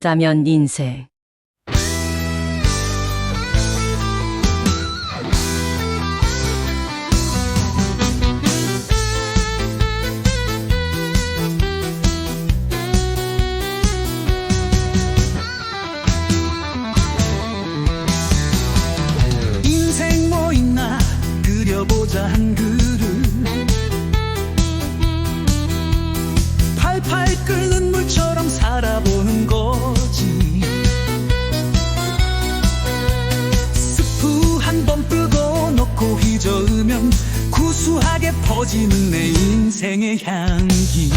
짜면 인생. 구수하게 퍼지는 내 인생의 향기.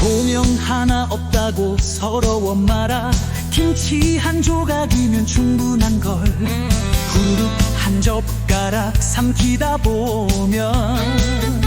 고명 하나 없다고 서러워 말아. 김치 한 조각이면 충분한 걸. 후루룩 한 젓가락 삼키다 보면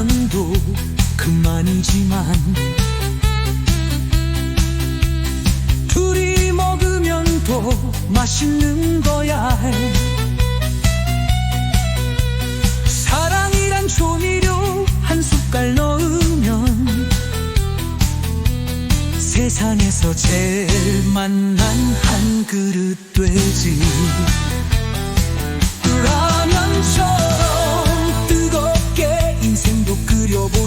라면도 그만이지만 둘이 먹으면 더 맛있는 거야 사랑이란 조미료 한 숟갈 넣으면 세상에서 제일 맛난 한 그릇 되지. 라면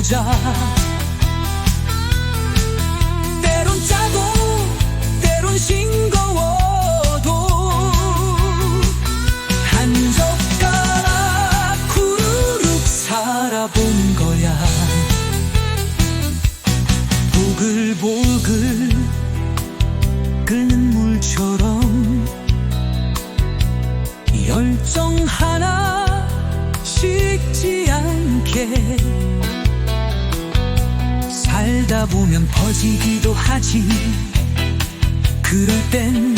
끓여보자. 때론 짜고 때론 싱거워도 한 젓가락 후루룩 살아보는 거야. 보글보글 끓는 물처럼 열정 하나 식지 않게 보면 퍼지기도 하지. 그럴 땐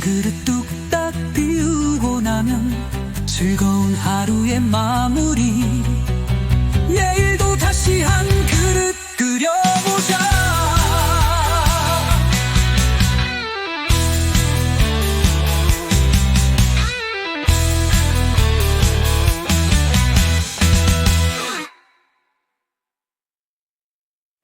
그릇 뚝딱 비우고 나면 즐거운 하루의 마무리. 내일도 다시 한 그릇 끓여보